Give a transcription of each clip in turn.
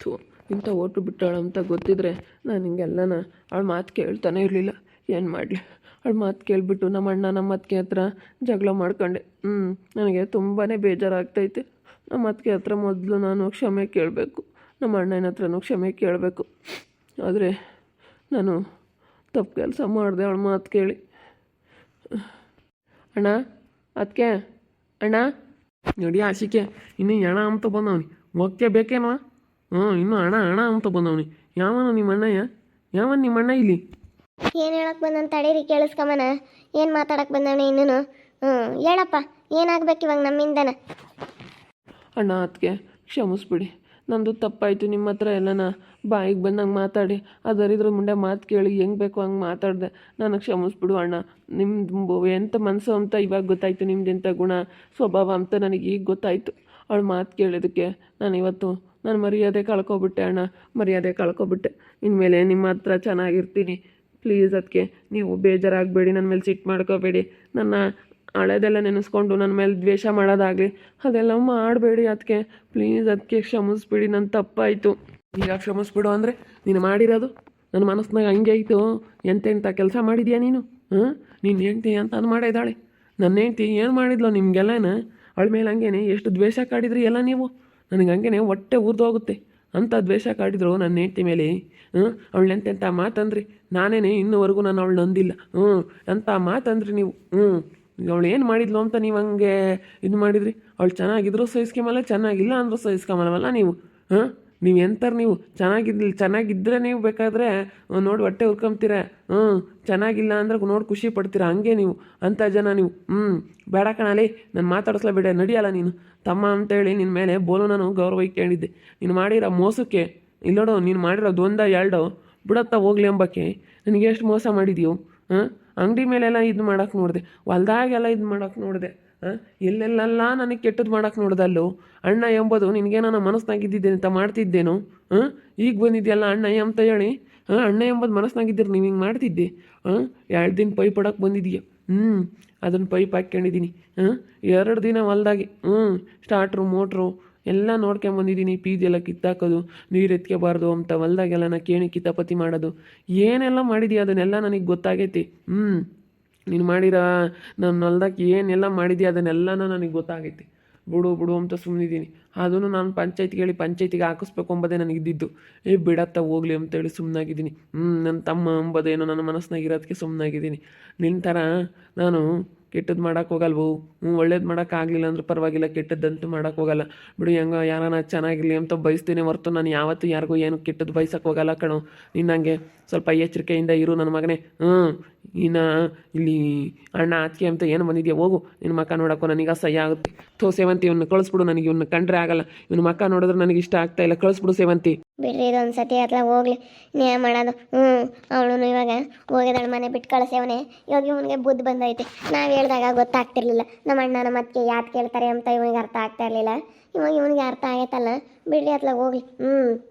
ಥೂ ಇಂಥ ಓಟು ಅಂತ ಗೊತ್ತಿದ್ರೆ ನಾನು ಹಿಂಗೆಲ್ಲನ ಅವಳ ಮಾತು ಕೇಳ್ತಾನೆ ಇರಲಿಲ್ಲ. ಏನು ಮಾಡಲಿ? ಅವಳ ಮಾತು ಕೇಳಿಬಿಟ್ಟು ನಮ್ಮ ಅಣ್ಣ ನಮ್ಮ ಅತ್ತಿಗೆ ಹತ್ರ ಜಗಳ ಮಾಡ್ಕೊಂಡೆ. ಹ್ಞೂ ನನಗೆ ತುಂಬಾ ಬೇಜಾರಾಗ್ತೈತೆ. ನಮ್ಮ ಅತ್ತಿಗೆ ಹತ್ರ ಮೊದಲು ನಾನು ಕ್ಷಮೆ ಕೇಳಬೇಕು. ನಮ್ಮ ಅಣ್ಣನ ಹತ್ರನೂ ಕ್ಷಮೆ ಕೇಳಬೇಕು. ಆದರೆ ನಾನು ತಪ್ಪು ಕೆಲಸ ಮಾಡಿದೆ ಅವಳ ಮಾತು ಕೇಳಿ. ಅಣ್ಣ ಅದಕ್ಕೆ ಅಣ್ಣ? ನೋಡಿ ಆಶಿಕೆ ಇನ್ನೂ ಹೆಣ ಅಂತ ಬಂದವನಿ. ಹೋಗ್ತೇ ಬೇಕೇನವ ಹ್ಞೂ ಇನ್ನು ಹಣ ಹಣ ಅಂತ ಬಂದವನಿ. ಯಾವನು ನಿಮ್ಮ ಅಣ್ಣಯ್ಯ? ಯಾವನ್ ನಿಮ್ಮ ಅಣ್ಣ ಇಲ್ಲಿ? ಏನು ಹೇಳಕ್ ಬಂದನ್ ತಡೀರಿ ಕೇಳಿಸ್ಕೊಂಬನ ಏನು ಮಾತಾಡಕ್ ಬಂದವನೆ ಇನ್ನೂ ಹ್ಞೂ ಹೇಳಪ್ಪ ಏನಾಗ್ಬೇಕು ಇವಾಗ ನಮ್ಮಿಂದನ? ಅಣ್ಣ ಅದಕ್ಕೆ ಕ್ಷಮಿಸ್ಬಿಡಿ. ನಂದು ತಪ್ಪಾಯಿತು ನಿಮ್ಮ ಹತ್ರ ಎಲ್ಲನ ಬಾಯಿಗೆ ಬಂದಂಗೆ ಮಾತಾಡಿ. ಅದರಿದ್ರ ಮುಂದೆ ಮಾತು ಕೇಳಿ ಹೆಂಗೆ ಬೇಕು ಹಂಗೆ ಮಾತಾಡಿದೆ. ನನಗೆ ಕ್ಷಮಿಸ್ಬಿಡು ಅಣ್ಣ. ನಿಮ್ದು ಎಂಥ ಮನಸ್ಸು ಅಂತ ಇವಾಗ ಗೊತ್ತಾಯ್ತು ನಿಮ್ದು ಎಂಥ ಗುಣ ಸ್ವಭಾವ ಅಂತ ನನಗೆ ಈಗ ಗೊತ್ತಾಯಿತು. ಅವಳು ಮಾತು ಕೇಳಿದ್ದಕ್ಕೆ ನಾನು ಇವತ್ತು ನಾನು ಮರ್ಯಾದೆ ಕಳ್ಕೊಬಿಟ್ಟೆ, ಅಣ್ಣ. ಮರ್ಯಾದೆ ಕಳ್ಕೊಬಿಟ್ಟೆ. ಇನ್ಮೇಲೆ ನಿಮ್ಮ ಹತ್ರ ಚೆನ್ನಾಗಿರ್ತೀನಿ. ಪ್ಲೀಸ್ ಅದಕ್ಕೆ ನೀವು ಬೇಜಾರಾಗಬೇಡಿ ನನ್ನ ಮೇಲೆ ಸಿಟ್ಟು ಮಾಡ್ಕೋಬೇಡಿ. ನನ್ನ ಹಳೆದೆಲ್ಲ ನೆನೆಸ್ಕೊಂಡು ನನ್ನ ಮೇಲೆ ದ್ವೇಷ ಮಾಡೋದಾಗಲಿ, ಅದೆಲ್ಲ ಮಾಡಬೇಡಿ ಅದಕ್ಕೆ ಪ್ಲೀಸ್ ಅದಕ್ಕೆ ಕ್ಷಮಿಸ್ಬಿಡಿ ನನ್ನ ತಪ್ಪಾಯಿತು. ಈಗ ಕ್ಷಮಿಸ್ಬಿಡು ಅಂದರೆ ನೀನು ಮಾಡಿರೋದು? ನನ್ನ ಮನಸ್ಸಿನಾಗ ಹಂಗೆ ಆಯಿತು ಎಂತೆಂಥ ಕೆಲಸ ಮಾಡಿದ್ಯಾ ನೀನು? ಹಾಂ? ನೀನು ಹೆಂಡ್ತಿ ಅಂತ ಅಂದು ಮಾಡಿದ್ದಾಳೆ ನನ್ನ ಹೆಂಡ್ತಿ ಏನು ಮಾಡಿದ್ಲು ನಿಮಗೆಲ್ಲನ? ಅವಳ ಮೇಲೆ ಹಂಗೇನೆ? ಎಷ್ಟು ದ್ವೇಷ ಕಾಡಿದ್ರಿ ಎಲ್ಲ ನೀವು? ನನಗೆ ಹಂಗೆ ಹೊಟ್ಟೆ ಉರಿದೋಗುತ್ತೆ ಅಂಥ ದ್ವೇಷ ಕಾಡಿದ್ರು ನನ್ನ ಹೆಂಡತಿ ಮೇಲೆ. ಹ್ಞೂ ಅವಳೆಂತೆಂಥ ಮಾತಂದ್ರಿ? ನಾನೇನೆ ಇನ್ನೂವರೆಗೂ ನಾನು ಅವಳು ನಂದಿಲ್ಲ. ಹ್ಞೂ ಅಂತ ಮಾತಂದ್ರಿ ನೀವು? ಹ್ಞೂ ಅವಳು ಏನು ಮಾಡಿದ್ಲು ಅಂತ ನೀವು ಹಂಗೆ ಇದು ಮಾಡಿದ್ರಿ? ಅವಳು ಚೆನ್ನಾಗಿದ್ರು ಸಹಿಸ್ಕೊಂಬಲ್ಲ ಚೆನ್ನಾಗಿಲ್ಲ ಅಂದರೂ ಸಹಿಸ್ಕೊಂಬಲ್ಲವಲ್ಲ ನೀವು? ಹಾಂ ನೀವು ಎಂಥರು ನೀವು ಚೆನ್ನಾಗಿದ್ಲಿ ಚೆನ್ನಾಗಿದ್ದರೆ ನೀವು ಬೇಕಾದರೆ ನೋಡಿ ಹೊಟ್ಟೆ ಹುರ್ಕೊಂತೀರ ಹ್ಞೂ, ಚೆನ್ನಾಗಿಲ್ಲ ಅಂದ್ರೆ ನೋಡಿ ಖುಷಿ ಪಡ್ತೀರ. ಹಂಗೆ ನೀವು, ಅಂಥ ಜನ ನೀವು. ಹ್ಞೂ, ಬೇಡ ಕಣಲಿ ನಾನು ಮಾತಾಡಿಸ್ಲಾ ಬೇಡ, ನಡಿಯಲ್ಲ ನೀನು. ತಮ್ಮ ಅಂತೇಳಿ ನಿನ್ನ ಮೇಲೆ ಬೋಲು ನಾನು ಗೌರವ ಇಟ್ಕೊಂಡಿದ್ದೆ ನೀನು ಮಾಡಿರೋ ಮೋಸಕ್ಕೆ ಇಲ್ಲೋಡು ನೀನು ಮಾಡಿರೋ ಒಂದ ಎರಡೋ ಬಿಡತ್ತ ಹೋಗ್ಲಿ ಎಂಬಕ್ಕೆ ನನಗೆ ಎಷ್ಟು ಮೋಸ ಮಾಡಿದ್ಯೋ ಹಾಂ ಅಂಗಡಿ ಮೇಲೆಲ್ಲ ಇದು ಮಾಡೋಕ್ಕೆ ನೋಡಿದೆ, ಹೊಲ್ದಾಗೆಲ್ಲ ಇದು ಮಾಡೋಕ್ಕೆ ನೋಡಿದೆ. ಎಲ್ಲೆಲ್ಲೆಲ್ಲ ನನಗೆ ಕೆಟ್ಟದ್ದು ಮಾಡೋಕೆ ನೋಡ್ದಲ್ಲೋ? ಅಣ್ಣ ಎಂಬುದು ನಿನಗೆ ನನ್ನ ಮನಸ್ಸಿನಾಗಿದ್ದಿದ್ದೇನೆ ಅಂತ ಮಾಡ್ತಿದ್ದೇನು? ಹಾಂ ಈಗ ಬಂದಿದೆಯಲ್ಲ ಅಣ್ಣ ಅಂತ ಹೇಳಿ? ಹಾಂ ಅಣ್ಣ ಎಂಬುದು ಮನಸ್ಸಿನಾಗಿದ್ದೀರಿ ನೀವು ಹಿಂಗೆ ಮಾಡ್ತಿದ್ದೆ. ಹಾಂ ಎರಡು ದಿನ ಪೈಪ್ ಹೊಡಕ್ಕೆ ಬಂದಿದ್ದೀಯ ಹ್ಞೂ ಅದನ್ನು ಪೈಪ್ ಹಾಕ್ಕೊಂಡಿದ್ದೀನಿ ಹಾಂ ಎರಡು ದಿನ ಹೊಲ್ದಾಗೆ. ಹ್ಞೂ ಸ್ಟಾರ್ಟ್ರು ಮೋಟ್ರು ಎಲ್ಲ ನೋಡ್ಕೊಂಬಂದಿದ್ದೀನಿ ಎಲ್ಲ ಕಿತ್ತಾಕೋದು, ನೀರು ಎತ್ಕೋಬಾರ್ದು ಅಂತ ಹೊಲ್ದಾಗೆಲ್ಲ ನಾ ಕೇಣಿ ಕಿತಾಪತಿ ಮಾಡೋದು. ಏನೆಲ್ಲ ಮಾಡಿದೀಯ ಅದನ್ನೆಲ್ಲ ನನಗೆ ಗೊತ್ತಾಗೈತಿ. ಹ್ಞೂ ನೀನು ಮಾಡಿರೋ? ನನ್ನ ಹೊಲ್ದಾಗ ಏನೆಲ್ಲ ಮಾಡಿದಿ ಅದನ್ನೆಲ್ಲನೂ ನನಗೆ ಗೊತ್ತಾಗೈತಿ. ಬಿಡು ಬಿಡು ಅಂತ ಸುಮ್ಮನಿದ್ದೀನಿ ಅದನ್ನು ನಾನು ಪಂಚಾಯತ್ಗೆ ಹೇಳಿ ಪಂಚಾಯತಿಗೆ ಹಾಕಿಸ್ಬೇಕು ಎಂಬುದೇ ನನಗಿದ್ದಿದ್ದು. ಏ, ಬಿಡತ್ತ ಹೋಗ್ಲಿ ಅಂತೇಳಿ ಸುಮ್ಮನಾಗಿದ್ದೀನಿ ಹ್ಞೂ ನನ್ನ ತಮ್ಮ ಎಂಬುದೇನೋ ನನ್ನ ಮನಸ್ಸಿನಾಗ ಇರೋದಕ್ಕೆ ಸುಮ್ಮನಾಗಿದ್ದೀನಿ ನಿನ್ನ ಥರ ನಾನು ಕೆಟ್ಟದ್ದು ಮಾಡೋಕೆ ಹೋಗಲ್ವು? ಹ್ಞೂ ಒಳ್ಳೇದು ಮಾಡೋಕ್ಕಾಗಲಿಲ್ಲ ಅಂದ್ರೆ ಪರವಾಗಿಲ್ಲ, ಕೆಟ್ಟದ್ದಂತೂ ಮಾಡೋಕೆ ಹೋಗಲ್ಲ. ಬಿಡು, ಹೆಂಗ ಯಾರನ ಚೆನ್ನಾಗಿರಲಿ ಅಂತ ಬಯಸ್ತೀನಿ ಹೊರತು ನಾನು ಯಾವತ್ತೂ ಯಾರಿಗೂ ಏನು ಕೆಟ್ಟದ್ದು ಬಯಸೋಕೆ ಹೋಗಲ್ಲ ಕಣೋ. ನಿನ್ನಂಗೆ ಸ್ವಲ್ಪ ಎಚ್ಚರಿಕೆಯಿಂದ ಇರು ನನ್ನ ಮಗನೇ. ಹ್ಞೂ ಇನ್ನು ಇಲ್ಲಿ ಅಣ್ಣ ಆತ್ಕೆ ಅಂತ ಏನು ಬಂದಿದ್ಯಾ? ಹೋಗು, ನಿನ್ನ ಮಕ್ಕ ನೋಡೋಕ್ಕೂ ನನಗೆ ಅಸಹ್ಯ ಆಗುತ್ತೆ. ಥೋ ಸೇವಂತಿ ಇವನ್ನ ಕಳಿಸ್ಬಿಡು, ನನಗೆ ಇವನ್ನ ಕಂಡ್ರೆ ಆಗಲ್ಲ. ಇವನ ಮಕ್ಕ ನೋಡಿದ್ರೆ ನನಗೆ ಇಷ್ಟ ಆಗ್ತಾ ಇಲ್ಲ. ಕಳಿಸ್ಬಿಡು ಸೇವಂತಿ. ಬಿಡ್ರಿ, ಇದೊಂದು ಸತಿ ಅತ್ಲ ಹೋಗ್ಲಿ. ನೀ ಮಾಡೋದು. ಹ್ಞೂ ಅವಳು ಇವಾಗ ಹೋಗಿದಾಳ ಮನೆ ಬಿಟ್ಟು ಕಳಿಸೇವನೆ ಇವಾಗ ಇವನಿಗೆ ಬುದ್ಧ ಬಂದೈತೆ. ನಾವು ಹೇಳಿದಾಗ ಗೊತ್ತಾಗ್ತಿರ್ಲಿಲ್ಲ. ನಮ್ಮ ಅಣ್ಣ, ನಮ್ಮ ಯಾತ್ ಕೇಳ್ತಾರೆ ಅಂತ ಇವನಿಗೆ ಅರ್ಥ ಆಗ್ತಾ ಇರಲಿಲ್ಲ. ಇವಾಗ ಇವನಿಗೆ ಅರ್ಥ ಆಗೈತಲ್ಲ. ಬಿಡ್ರಿ ಅತ್ಲಾಗ ಹೋಗ್ಲಿ. ಹ್ಞೂ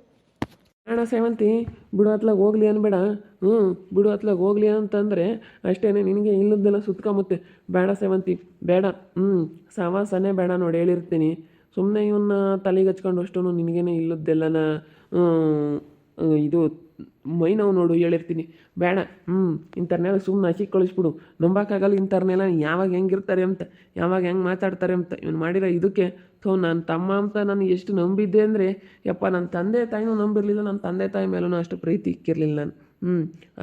ಅಣ್ಣ ಸೇವಂತಿ, ಬಿಡು ಹತ್ಲಾಗ ಹೋಗ್ಲಿ ಅನ್ಬೇಡ. ಹ್ಞೂ ಬಿಡು ಹತ್ಲಾಗ ಹೋಗ್ಲಿ ಅಂತಂದರೆ ಅಷ್ಟೇ ನಿನಗೆ ಇಲ್ಲದ್ದೆಲ್ಲ ಸುತ್ಕೊಂಬತ್ತೆ. ಬೇಡ ಸೇವಂತಿ, ಬೇಡ. ಹ್ಞೂ ಸವಾಸನೇ ಬೇಡ ನೋಡಿ ಹೇಳಿರ್ತೀನಿ. ಸುಮ್ಮನೆ ಇವನ್ನ ತಲೆಗೆ ಹಚ್ಕೊಂಡು ಅಷ್ಟು ನಿನಗೇನೆ ಇಲ್ಲದ್ದೆಲ್ಲನ ಇದು ಮೈ ನೋವು ನೋಡು ಹೇಳಿರ್ತೀನಿ. ಬೇಡ. ಹ್ಞೂ ಇಂಥರ್ನೆಲ್ಲ ಸುಮ್ಮನೆ ಹಸಿ ಕಳಿಸ್ಬಿಡು. ನಂಬಕ್ಕಾಗಲ್ಲ ಇಂಥರ್ನೆಲ್ಲ ಯಾವಾಗ ಹೆಂಗಿರ್ತಾರೆ ಅಂತ, ಯಾವಾಗ ಹೆಂಗೆ ಮಾತಾಡ್ತಾರೆ ಅಂತ. ಇವ್ನು ಮಾಡಿರೋ ಇದಕ್ಕೆ ಸೊ ನನ್ನ ತಮ್ಮ ಅಂತ ನಾನು ಎಷ್ಟು ನಂಬಿದ್ದೆ ಅಂದರೆ, ಯಪ್ಪ ನನ್ನ ತಂದೆ ತಾಯಿನೂ ನಂಬಿರಲಿಲ್ಲ ನನ್ನ ತಂದೆ ತಾಯಿ ಮೇಲೂ ಅಷ್ಟು ಪ್ರೀತಿ ಇಕ್ಕಿರಲಿಲ್ಲ ನಾನು. ಹ್ಞೂ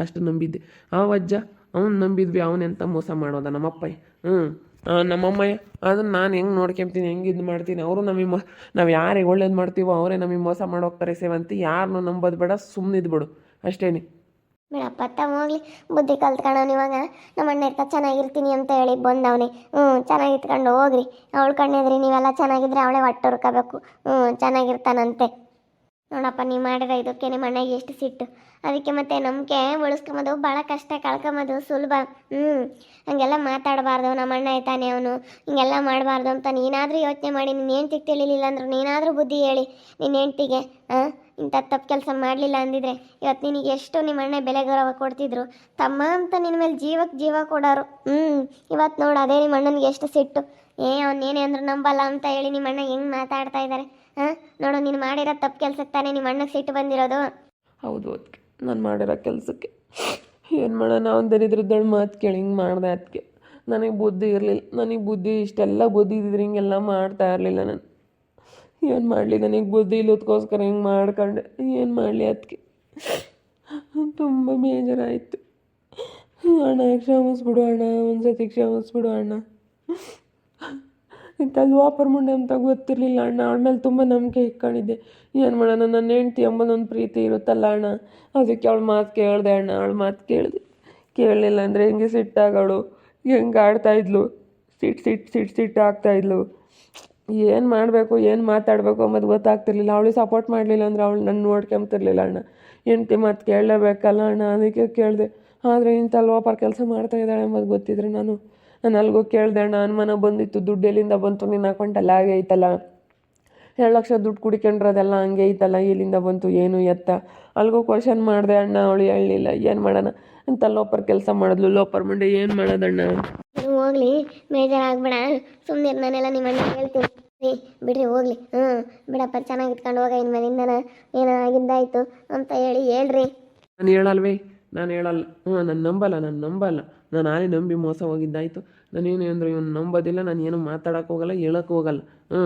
ಅಷ್ಟು ನಂಬಿದ್ದೆ. ಆ ಅಜ್ಜ, ಅವ್ನು ನಂಬಿದ್ವಿ ಅವನೆಂತ ಮೋಸ ಮಾಡೋದ? ನಮ್ಮಪ್ಪ. ಹ್ಞೂ ನಮ್ಮಮ್ಮಯ್ಯ ಅದನ್ನು ನಾನು ಹೆಂಗೆ ನೋಡ್ಕೊಂತೀನಿ, ಹೆಂಗೆ ಇದು ಮಾಡ್ತೀನಿ? ಅವರು ನಮಗೆ ಮೋ ನಾವು ಯಾರಿಗೆ ಒಳ್ಳೇದು ಮಾಡ್ತೀವೋ, ಅವರೇ ನಮಗೆ ಮೋಸ ಮಾಡೋಗ್ತಾರೆ ಸೇವಂತಿ. ಯಾರನ್ನೂ ನಂಬೋದು ಬೇಡ ಸುಮ್ಮನೆ ಬಿಡು ಅಷ್ಟೇನೆ. ಬಿಡಪ್ಪ ತಮ್ಮ ಹೋಗ್ಲಿ, ಬುದ್ಧಿ ಕಲ್ತ್ಕೊಂಡವ್ನು ಇವಾಗ. ನಮ್ಮ ಅಣ್ಣ ಇರ್ತಾ, ಚೆನ್ನಾಗಿರ್ತೀನಿ ಅಂತ ಹೇಳಿ ಬಂದವನೇ. ಹ್ಞೂ ಚೆನ್ನಾಗಿ ಇತ್ಕೊಂಡು ಹೋಗ್ರಿ. ಅವಳು ಕಣ್ಣೆದ್ರಿ, ನೀವೆಲ್ಲ ಚೆನ್ನಾಗಿದ್ರೆ ಅವಳೇ ಹೊಟ್ಟೆ ಹುರ್ಕೋಬೇಕು. ಹ್ಞೂ ಚೆನ್ನಾಗಿರ್ತಾನಂತೆ. ನೋಡಪ್ಪ, ನೀ ಮಾಡಿರೋ ಇದಕ್ಕೆ ನಿಮ್ಮ ಅಣ್ಣಗೆ ಎಷ್ಟು ಸಿಟ್ಟು. ಅದಕ್ಕೆ ಮತ್ತೆ ನಂಬಿಕೆ ಉಳಿಸ್ಕೊಂಬೋದು, ಭಾಳ ಕಷ್ಟ ಕಳ್ಕೊಂಬೋದು, ಸುಲಭ. ಹ್ಞೂ ಹಂಗೆಲ್ಲ ಮಾತಾಡಬಾರ್ದು, ನಮ್ಮ ಅಣ್ಣ ಆಯ್ತಾನೆ ಅವನು. ಹಿಂಗೆಲ್ಲ ಮಾಡಬಾರ್ದು ಅಂತ ನೀನಾದರೂ ಯೋಚನೆ ಮಾಡಿ ನಿನ್ನ ಹೆಂಡ್ತಿಗೆ ತಿಳಿಲಿಲ್ಲ ಅಂದ್ರೆ ನೀನಾದರೂ ಬುದ್ಧಿ ಹೇಳಿ ನಿನ್ನ ಹೆಂಡ್ತಿಗೆ ಹಾಂ ಇಂಥ ತಪ್ಪು ಕೆಲಸ ಮಾಡಲಿಲ್ಲ ಅಂದಿದ್ರೆ ಇವತ್ತು ನಿನಗೆ ಎಷ್ಟು ನಿಮ್ಮ ಅಣ್ಣ ಬೆಲೆ ಗೌರವ ಕೊಡ್ತಿದ್ರು. ತಮ್ಮ ಅಂತ ನಿನ್ನ ಮೇಲೆ ಜೀವಕ್ಕೆ ಜೀವ ಕೊಡೋರು. ಹ್ಞೂ ಇವತ್ತು ನೋಡು, ಅದೇ ನಿಮ್ಮ ಅಣ್ಣನಿಗೆ ಎಷ್ಟು ಸಿಟ್ಟು. ಏ ಅವನೇನೇ ಅಂದ್ರೆ ನಂಬಲ್ಲ ಅಂತ ಹೇಳಿ ನಿಮ್ಮ ಅಣ್ಣ ಹೆಂಗೆ ಮಾತಾಡ್ತಾ ಇದ್ದಾರೆ ನೋಡು, ನೀನು ಮಾಡಿರೋ ತಪ್ಪು ಕೆಲ್ಸಕ್ಕೆ ತಾನೇ ನಿಮ್ಮ ಅಣ್ಣಗೆ ಸಿಟ್ಟು ಬಂದಿರೋದು. ಹೌದು ಅದಕ್ಕೆ ನಾನು ಮಾಡಿರೋ ಕೆಲಸಕ್ಕೆ. ಏನು ಮಾಡೋಣ ಅವ್ನು ದರಿದ್ರದ್ದಳು ಮಾತು ಕೇಳಿ, ಹಿಂಗೆ ಮಾಡಿದೆ ಅದಕ್ಕೆ ನನಗೆ ಬುದ್ಧಿ ಇರಲಿಲ್ಲ, ನನಗೆ ಬುದ್ಧಿ ಇಷ್ಟೆಲ್ಲ ಬುದ್ಧಿ ಇದ್ದಿದ್ರೆ ಹಿಂಗೆಲ್ಲ ಮಾಡ್ತಾ ಇರಲಿಲ್ಲ ನಾನು. ಏನು ಮಾಡಲಿ, ನನಗೆ ಬುದ್ಧಿ ಇಲ್ಲದಕ್ಕೋಸ್ಕರ ಹಿಂಗೆ ಮಾಡ್ಕೊಂಡೆ. ಏನು ಮಾಡಲಿ ಅದಕ್ಕೆ ತುಂಬ ಬೇಜಾರಾಯಿತು. ಅಣ್ಣ, ಕ್ಷಮಿಸ್ಬಿಡು ಅಣ್ಣ ಒಂದು ಸತಿ ಕ್ಷಮಿಸ್ಬಿಡು ಅಣ್ಣ. ಕಲ್ವಾಪರ್ ಮುಂಡೆ ಅಂತ ಗೊತ್ತಿರಲಿಲ್ಲ ಅಣ್ಣ. ಅವಳ ಮೇಲೆ ತುಂಬ ನಂಬಿಕೆ ಇಟ್ಕೊಂಡಿದ್ದೆ. ಏನು ಮಾಡೋಣ, ನನ್ನ ಹೆಂಡ್ತಿ ಒಂದು ಪ್ರೀತಿ ಇರುತ್ತಲ್ಲ ಅಣ್ಣ. ಅದಕ್ಕೆ ಅವಳ ಮಾತು ಕೇಳಿದೆ ಅಣ್ಣ. ಅವಳ ಮಾತು ಕೇಳಿದೆ. ಕೇಳಲಿಲ್ಲ ಅಂದರೆ ಹೆಂಗೆ ಸಿಟ್ಟಾಗಳು ಹೆಂಗೆ ಆಡ್ತಾಯಿದ್ಲು ಸಿಟ್ಟು ಸಿಟ್ಟು ಸಿಟ್ಟು ಸಿಟ್ಟು ಆಗ್ತಾಯಿದ್ಲು ಏನು ಮಾಡಬೇಕು, ಏನು ಮಾತಾಡಬೇಕು ಅಂಬೋದು ಗೊತ್ತಾಗ್ತಿರ್ಲಿಲ್ಲ. ಅವಳಿಗೆ ಸಪೋರ್ಟ್ ಮಾಡಲಿಲ್ಲ ಅಂದ್ರೆ ಅವಳು ನನ್ನ ನೋಡ್ಕೊಂತಿರ್ಲಿಲ್ಲ ಅಣ್ಣ. ಹೆಂಡ್ತಿ ಮಾತು ಕೇಳಲೇಬೇಕಲ್ಲ ಅಣ್ಣ. ಅದಕ್ಕೆ ಕೇಳಿದೆ. ಆದರೆ ಇಂಥ ಲೋಪರ್ ಕೆಲಸ ಮಾಡ್ತಾ ಇದ್ದಾಳೆ ಎಂಬುದು ಗೊತ್ತಿದ್ರೆ ನಾನು ನಾನು ಅಲ್ಗೋ ಕೇಳಿದೆ ಅಣ್ಣ ಅನುಮಾನ ಬಂದಿತ್ತು ದುಡ್ಡು ಎಲ್ಲಿಂದ ಬಂತು ನಿನ್ನ ಅಕೌಂಟಲ್ಲಿ ಹಾಗೆ ಐತಲ್ಲ. ಎರಡು ಲಕ್ಷ ದುಡ್ಡು ಕುಡಿಕೊಂಡ್ರದೆಲ್ಲ ಹಂಗೆ ಐತಲ್ಲ ಎಲ್ಲಿಂದ ಬಂತು ಏನು ಎತ್ತ? ಅಲ್ಗೋ ಕ್ವಶನ್ ಮಾಡಿದೆ ಅಣ್ಣ ಅವಳು ಹೇಳಲಿಲ್ಲ ಏನು ಮಾಡೋಣ? ಅಂತ ಲೋಪರ್ ಕೆಲಸ ಮಾಡಿದ್ಲು ಲೋಪರ್ ಮಂಡೆ ಏನು ಮಾಡೋದಣ್ಣ? ಹೋಗ್ಲಿ ಬೇಜಾರಾಗ್ಬೇಡ. ಸುಮ್ಮನೆ ನಾನೆಲ್ಲ ನಿಮ್ಮ ಅಣ್ಣ ಹೇಳ್ತೀನಿ. ಬಿಡ್ರಿ ಹೋಗ್ಲಿ. ಹ್ಞೂ ಬಿಡಪ್ಪ ಚೆನ್ನಾಗಿ ಇಟ್ಕೊಂಡು ಹೋಗ ಇನ್ಮೇಲಿಂದನ. ಏನೋ ಆಗಿದ್ದಾಯ್ತು ಅಂತ ಹೇಳಿ ಹೇಳ್ರಿ. ನಾನು ಹೇಳಲ್ವೇ? ನಾನು ಹೇಳಲ್ಲ. ಹ್ಞೂ ನಾನು ನಂಬಲ್ಲ ನಾನು ನಂಬಲ್ಲ. ನಾನು ಆನೆ ನಂಬಿ ಮೋಸ ಹೋಗಿದ್ದಾಯ್ತು. ನಾನೇನು ಅಂದರೆ ಇವನು ನಂಬೋದಿಲ್ಲ, ನಾನು ಏನು ಮಾತಾಡೋಕೆ ಹೋಗಲ್ಲ, ಹೇಳೋಕೆ ಹೋಗಲ್ಲ. ಹ್ಞೂ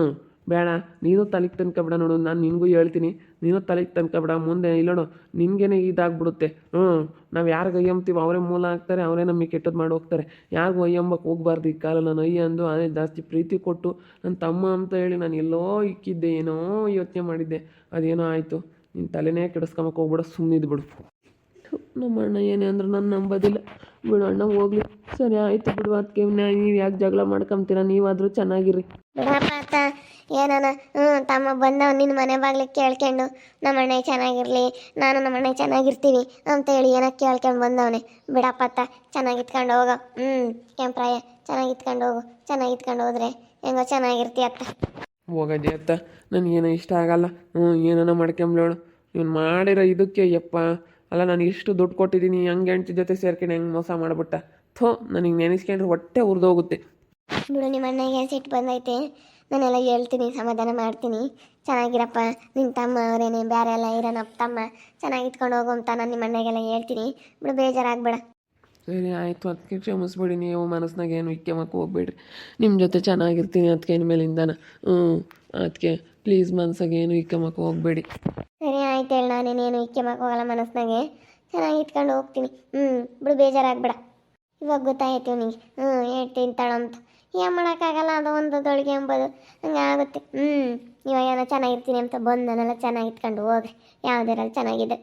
ಬೇಡ. ನೀನು ತಲೆಗೆ ತನ್ಕೊಬೇಡ ನೋಡು, ನಾನು ನಿನಗೂ ಹೇಳ್ತೀನಿ. ನೀನು ತಲೆಗೆ ತನ್ಕೊಬೇಡ ಮುಂದೆ ಇಲ್ಲೋಡು ನಿನಗೇನೆ ಇದಾಗ್ಬಿಡುತ್ತೆ. ಹ್ಞೂ ನಾವು ಯಾರಿಗೆ ಅಯ್ಯಂಬ್ತೀವಿ ಅವರೇ ಮೂಲ ಆಗ್ತಾರೆ, ಅವರೇ ನಮಗೆ ಕೆಟ್ಟದ್ದು ಮಾಡಿ ಹೋಗ್ತಾರೆ. ಯಾರಿಗೂ ಅಯ್ಯಂಬಕ್ಕೆ ಹೋಗ್ಬಾರ್ದು ಈ ಕಾಲ. ನಾನು ಅಯ್ಯ ಅಂದು ಅದೇ ಜಾಸ್ತಿ ಪ್ರೀತಿ ಕೊಟ್ಟು ನನ್ನ ತಮ್ಮ ಅಂತ ಹೇಳಿ ನಾನು ಎಲ್ಲೋ ಇಕ್ಕಿದ್ದೆ, ಏನೋ ಯೋಚನೆ ಮಾಡಿದ್ದೆ. ಅದೇನೋ ಆಯಿತು. ನಿನ್ನ ತಲೆನೇ ಕೆಡಿಸ್ಕೊಂಬಕ್ಕೆ ಹೋಗ್ಬಿಡ ಸುಮ್ಮನಿದ್ದು ಬಿಡು ನಮ್ಮ ಅಣ್ಣ ಏನೇ ಅಂದ್ರೆ ನಾನು ನಂಬೋದಿಲ್ಲ. ಬಿಡು ಅಣ್ಣ ಹೋಗ್ಲಿ. ಸರಿ ಆಯ್ತು ಬಿಡು ಅದಕ್ಕೆ ನೀವು ಯಾಕೆ ಜಗಳ ಮಾಡ್ಕೊಂತೀರ? ನೀವಾದರೂ ಚೆನ್ನಾಗಿರಿ ಬಿಡಪ್ಪ ಅತ್ತ ಏನಾನ? ಹ್ಞೂ ತಮ್ಮ ಬಂದವ ನಿನ್ನ ಮನೆ ಬಾಗ್ಲಿಗೆ ಕೇಳ್ಕೊಂಡು ನಮ್ಮ ಅಣ್ಣ ಚೆನ್ನಾಗಿರ್ಲಿ ನಾನು ನಮ್ಮ ಅಣ್ಣ ಚೆನ್ನಾಗಿರ್ತೀನಿ ಅಂತ ಹೇಳಿ ಏನೋ ಕೇಳ್ಕೊಂಡು ಬಂದವನೆ. ಬಿಡಪ್ಪ ಅತ್ತ ಚೆನ್ನಾಗಿ ಇಟ್ಕೊಂಡು ಹೋಗೋ. ಹ್ಞೂ ಕೆಂಪ್ರಾಯ ಚೆನ್ನಾಗಿ ಇಟ್ಕೊಂಡು ಹೋಗು. ಚೆನ್ನಾಗಿ ಇಟ್ಕೊಂಡು ಹೋದ್ರೆ ಹೆಂಗೋ ಚೆನ್ನಾಗಿರ್ತಿ ಅತ್ತ. ಹೋಗದೆ ಅತ್ತ ನನಗೇನೋ ಇಷ್ಟ ಆಗಲ್ಲ. ಹ್ಞೂ ಏನೋ ಮಾಡ್ಕೊಂಬ್ಳೋಳು ಇವ್ನು ಮಾಡಿರೋ ಇದಕ್ಕೆ ಯಪ್ಪ ಅಲ್ಲ, ನಾನು ಇಷ್ಟು ದುಡ್ಡು ಕೊಟ್ಟಿದ್ದೀನಿ ಹಂಗೆ ಹೆಂಡ್ತಿ ಜೊತೆ ಸೇರ್ಕೊಂಡು ಹೆಂಗೆ ಮೋಸ ಮಾಡಿಬಿಟ್ಟ? ಥೋ, ನನಗೆ ನೆನೆಸ್ಕೊಂಡ್ರೆ ಹೊಟ್ಟೆ ಉರಿದೋಗುತ್ತೆ. ಬಿಡು ನಿಮ್ಮ ಅಣ್ಣಗೆ ಸಿಟ್ಟು ಬಂದೈತೆ. ನಾನೆಲ್ಲ ಹೇಳ್ತೀನಿ, ಸಮಾಧಾನ ಮಾಡ್ತೀನಿ. ಚೆನ್ನಾಗಿರಪ್ಪ ನಿನ್ನ ತಮ್ಮ ಅವರೇನೆ ಬೇರೆ ಎಲ್ಲ ಇರೋನಪ್ಪ ತಮ್ಮ. ಚೆನ್ನಾಗಿ ಇಟ್ಕೊಂಡು ಹೋಗು ಅಂತ ನಾನು ನಿಮ್ಮ ಅಣ್ಣಗೆಲ್ಲ ಹೇಳ್ತೀನಿ. ಬಿಡು, ಬೇಜಾರಾಗಬೇಡ. ಸರಿ ಆಯಿತು ಅದಕ್ಕೆ ಕ್ಷಮಿಸ್ಬಿಡಿ, ನೀವು ಮನಸ್ಸಿನಾಗ ಏನು ಇಕ್ಕೆಮಕ್ಕೆ ಹೋಗ್ಬೇಡ್ರಿ. ನಿಮ್ಮ ಜೊತೆ ಚೆನ್ನಾಗಿರ್ತೀನಿ ಅದಕ್ಕೆ ಇನ್ಮೇಲಿಂದನ. ಹ್ಞೂ ಅದಕ್ಕೆ ಪ್ಲೀಸ್ ಮನ್ಸಾಗ ಏನು ಇಕ್ಕಮಕ್ಕೆ ಹೋಗ್ಬೇಡಿ. ಸರಿ ಆಯ್ತು ಹೇಳಿ ನಾನೇನೇನು ಇಕ್ಕೆ ಹೋಗಲ್ಲ ಮನಸ್ಸಿನಾಗೆ ಚೆನ್ನಾಗಿ ಇಟ್ಕೊಂಡು ಹೋಗ್ತೀನಿ. ಹ್ಞೂ ಬಿಡು, ಬೇಜಾರಾಗ್ಬೇಡ. ಇವಾಗ ಗೊತ್ತಾಯ್ತು ಇವನಿಗೆ ಹ್ಞೂ ಹೇಳ್ತೀನಿ ತಳಂತ ಏನು ಮಾಡೋಕ್ಕಾಗಲ್ಲ, ಅದು ಒಂದು ದೊಳಗೆ ಎಂಬುದು. ಹಂಗೆ ಆಗುತ್ತೆ. ಹ್ಞೂ ಇವಾಗ ಏನೋ ಚೆನ್ನಾಗಿರ್ತೀನಿ ಅಂತ ಬಂದು ನಾನೆಲ್ಲ ಚೆನ್ನಾಗಿ ಇಟ್ಕೊಂಡು ಹೋಗ್ರಿ. ಯಾವುದಿರಲ್ಲ ಚೆನ್ನಾಗಿದೆ.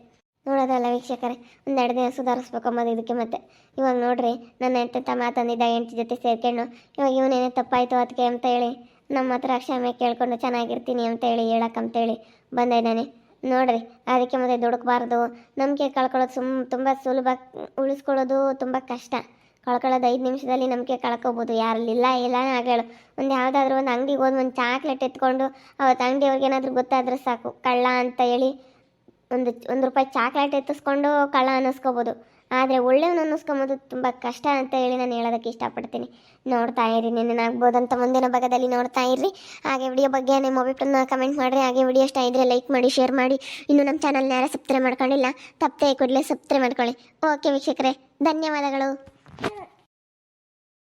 ನೋಡೋದಲ್ಲ ವೀಕ್ಷಕರೇ, ಒಂದೆರಡು ದಿನ ಸುಧಾರಿಸ್ಬೇಕು ಅಂಬೋದು ಇದಕ್ಕೆ ಮತ್ತೆ. ಇವಾಗ ನೋಡ್ರಿ, ನನ್ನ ಎಂತೆಂಥ ಮಾತಂದಿದ್ದ ಹೆಂಡತಿ ಜೊತೆ ಸೇರ್ಕೊಂಡು, ಇವಾಗ ಇವನೇನೇ ತಪ್ಪಾಯಿತು ಅದಕ್ಕೆ ಅಂತ ಹೇಳಿ, ನಮ್ಮ ಹತ್ರ ಕ್ಷಮೆ ಕೇಳ್ಕೊಂಡು ಚೆನ್ನಾಗಿರ್ತೀನಿ ಅಂತ ಹೇಳಿ ಹೇಳಕ್ಕಂತೇಳಿ ಬಂದಿದ್ದಾನೆ ನೋಡ್ರಿ, ಅದಕ್ಕೆ ಮತ್ತೆ ದುಡುಕಬಾರ್ದು. ನಂಬಿಕೆ ಕಳ್ಕೊಳ್ಳೋದು ಸುಮ್, ತುಂಬ ಸುಲಭ, ಉಳಿಸ್ಕೊಳ್ಳೋದು ತುಂಬ ಕಷ್ಟ. ಕಳ್ಕೊಳ್ಳೋದು ಐದು ನಿಮಿಷದಲ್ಲಿ ನಂಬಿಕೆ ಕಳ್ಕೊಬೋದು. ಯಾರಲ್ಲಿಲ್ಲ ಇಲ್ಲ ಆಗೇಳು ಒಂದು ಯಾವುದಾದ್ರೂ ಒಂದು ಅಂಗಡಿಗೆ ಹೋಗಿ ಒಂದು ಚಾಕ್ಲೇಟ್ ಎತ್ಕೊಂಡು ಅವತ್ತು ಅಂಗಡಿಯವ್ರಿಗೆ ಏನಾದರೂ ಗೊತ್ತಾದ್ರೆ ಸಾಕು. ಕಳ್ಳ ಅಂತ ಹೇಳಿ ಒಂದು ಒಂದು ರೂಪಾಯಿ ಚಾಕ್ಲೇಟ್ ಎತ್ತಿಸ್ಕೊಂಡು ಕಳ್ಳ ಅನ್ನಿಸ್ಕೋಬೋದು. ಆದರೆ ಒಳ್ಳೆಯವನು ಅನ್ನಿಸ್ಕೊಂಬೋದು, ತುಂಬ ಕಷ್ಟ ಅಂತ ಹೇಳಿ ನಾನು ಹೇಳೋದಕ್ಕೆ ಇಷ್ಟಪಡ್ತೀನಿ. ನೋಡ್ತಾ ಇರಿ ನೆನನಾಗ್ಬೋದು ಅಂತ ಮುಂದಿನ ಭಾಗದಲ್ಲಿ ನೋಡ್ತಾ ಇರ್ರಿ. ಹಾಗೆ ವಿಡಿಯೋ ಬಗ್ಗೆ ನಿಮ್ಮ ಅಭಿಪ್ರಾಯನ ಕಮೆಂಟ್ ಮಾಡಿರಿ. ಹಾಗೆ ವಿಡಿಯೋ ಇಷ್ಟ ಇದ್ದರೆ ಲೈಕ್ ಮಾಡಿ ಶೇರ್ ಮಾಡಿ. ಇನ್ನು ನಮ್ಮ ಚಾನಲ್ನ ಯಾರು ಸಬ್ಸ್ಕ್ರೈಬ್ ಮಾಡ್ಕೊಂಡಿಲ್ಲ, ತಪ್ಪದೆ ಕೂಡಲೇ ಸಬ್ಸ್ಕ್ರೈಬ್ ಮಾಡ್ಕೊಳ್ಳಿ. ಓಕೆ ವೀಕ್ಷಕರೇ, ಧನ್ಯವಾದಗಳು.